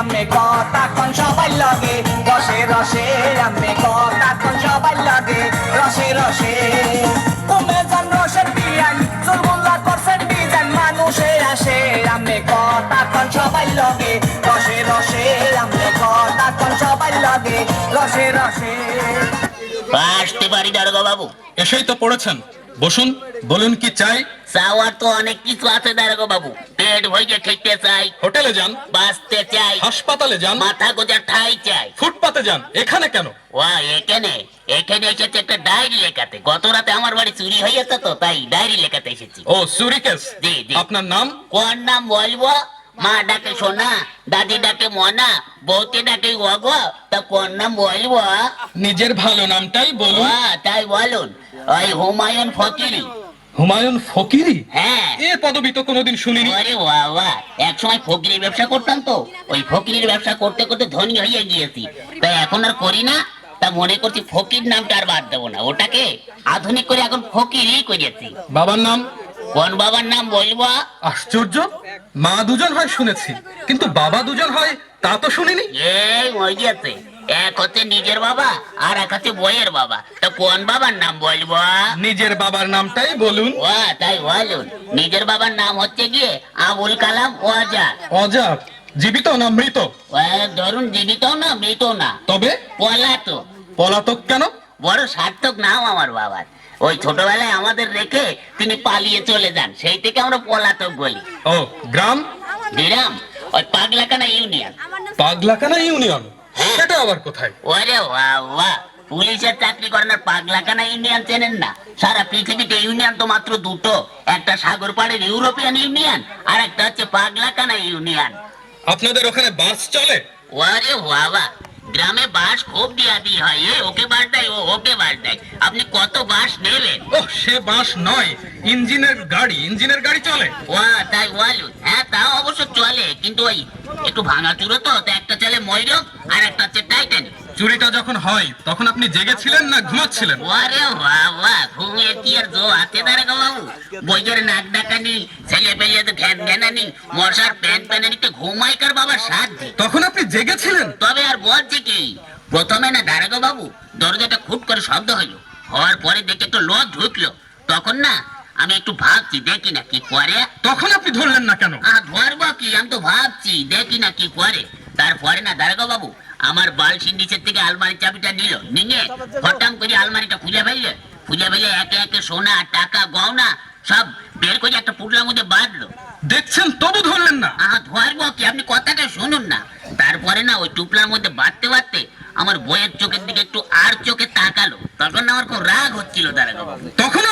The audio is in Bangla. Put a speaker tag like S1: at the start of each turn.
S1: আমি কথা কোন সবাই লাগে? রসে রসে আমি কথা কোন সবাই লাগে? রসে রসে। কমে যান রসের বিয়ান জুলমুল্লা করছেন ডিজাইন মানুষে আসে আমি কথা কোন সবাই লাগে? রসে রসে আমি কথা কোন সবাই লাগে? রসে রসে।
S2: আসতে পারি দারোগা বাবু।
S3: এসেই তো পড়েছেন। বসুন বলুন কি চাই?
S2: চাওয়ার তো অনেক কিছু আছে দারোগা বাবু। পেট ভরিয়ে খেতে চাই।
S3: হোটেলে যান।
S2: বাঁচতে চাই।
S3: হাসপাতালে যান।
S2: মাথা গোজার ঠাই চাই।
S3: ফুটপাতে যান। এখানে কেন?
S2: ওয়া এখানে। এখানে এসেছে একটা ডায়েরি লেখাতে। গত রাতে আমার বাড়ি চুরি হয়েছে তো তাই ডায়েরি লেখাতে এসেছি।
S3: ও সুরিকেস
S2: জি, জি।
S3: আপনার নাম?
S2: কোন নাম বলব? মা ডাকে সোনা দাদি ডাকে মনা বউকে ডাকে অগ তা কোন নাম বলব?
S3: নিজের ভালো নামটাই বলুন।
S2: তাই বলুন। ওই হুমায়ুন ফকিরি।
S3: হুমায়ুন ফকিরি?
S2: হ্যাঁ।
S3: এ পদবি তো কোনোদিন শুনিনি।
S2: আরে বাবা এক সময় ফকিরির ব্যবসা করতাম তো। ওই ফকিরির ব্যবসা করতে করতে ধনী হয়ে গিয়েছি। তাই এখন আর করি না তা মনে করছি ফকির নামটা আর বাদ দেবো না। ওটাকে আধুনিক করে এখন ফকিরই করেছি
S3: বাবার নাম?
S2: কোন বাবার নাম বলব?
S3: আশ্চর্য। মা দুজন হয় শুনেছি কিন্তু বাবা দুজন হয় তা তো শুনিনি।
S2: এই গেছে এক হচ্ছে নিজের বাবা আর এক হচ্ছে বইয়ের বাবা। তা কোন বাবার নাম বলব?
S3: নিজের বাবার নামটাই বলুন।
S2: ও তাই বলুন। নিজের বাবার নাম হচ্ছে গিয়ে আবুল কালাম ওয়াজা
S3: অজাত জীবিত না মৃত?
S2: ধরুন জীবিত না মৃত না।
S3: তবে?
S2: পলাতো
S3: পলাতক কেন?
S2: বড় সার্থক নাম আমার বাবার ওই ছোটবেলায় আমাদের রেখে তিনি পালিয়ে চলে যান। সেই থেকে আমরা পলাতক বলি।
S3: ও গ্রাম?
S2: দিরাম ওই পাগলাকানা ইউনিয়ন।
S3: পাগলাকানা ইউনিয়ন? সেটা আবার কোথায়?
S2: ওরে বাবা পুলিশের চাকরি করেন আর পাগলাকানা ইউনিয়ন চেনেন না? সারা পৃথিবীতে ইউনিয়ন তো মাত্র দুটো। একটা সাগর পাড়ের ইউরোপিয়ান ইউনিয়ন আর একটা হচ্ছে পাগলাকানা ইউনিয়ন।
S3: আপনাদের ওখানে বাস চলে?
S2: ওরে বাবা গ্রামে বাস খুব দিয়া দি হয়। এ ওকে বাস দেয় ও ওকে বাস দেয়। আপনি কত বাস নেবেন?
S3: ও সে বাস নয় ইঞ্জিনের গাড়ি ইঞ্জিনের গাড়ি চলে।
S2: ওয়া তাই ওয়ালু। হ্যাঁ তাও অবশ্য চলে কিন্তু ওই একটু ভাঙা চুরো তো একটা চলে ময়ূরক আর একটা হচ্ছে
S3: চুরিটা যখন হয় তখন আপনি জেগেছিলেন না ঘুমাচ্ছিলেন?
S2: ওরে বাবা ঘুমিয়ে কি আর জো হাতে দাঁড়া গো বাবু? বইয়ের নাক ডাকানি ছেলে পেলে তো ঘ্যান ঘ্যানানি মশার প্যান প্যানানিতে ঘুমাই কার সাধ্যে
S3: তখন আপনি জেগেছিলেন?
S2: তবে আর বলছে কি প্রথমে না দাঁড়াগো বাবু দরজাটা খুব করে শব্দ হইল। হওয়ার পরে দেখে একটু লোক ঢুকলো। তখন না আমি একটু ভাবছি দেখি না কি করে।
S3: তখন আপনি ধরলেন না কেন?
S2: ধরবো কি? আমি তো ভাবছি দেখি না কি করে। তারপরে না দাঁড়াগো বাবু আমার বালসির নিচের থেকে আলমারির চাবিটা নিল নিয়ে হঠাৎ করে আলমারিটা খুলে ফেললে খুলে ফেলে একে একে সোনা টাকা গহনা সব বের করে একটা পুটলার মধ্যে বাঁধলো।
S3: দেখছেন তবু ধরলেন না।
S2: আহ ধরবো কি? আপনি কথাটা শুনুন না। তারপরে না ওই টুপলার মধ্যে বাঁধতে বাঁধতে আমার বইয়ের চোখের দিকে একটু আর চোখে তাকালো। তখন না আমার খুব রাগ হচ্ছিল বাবু।
S3: তখন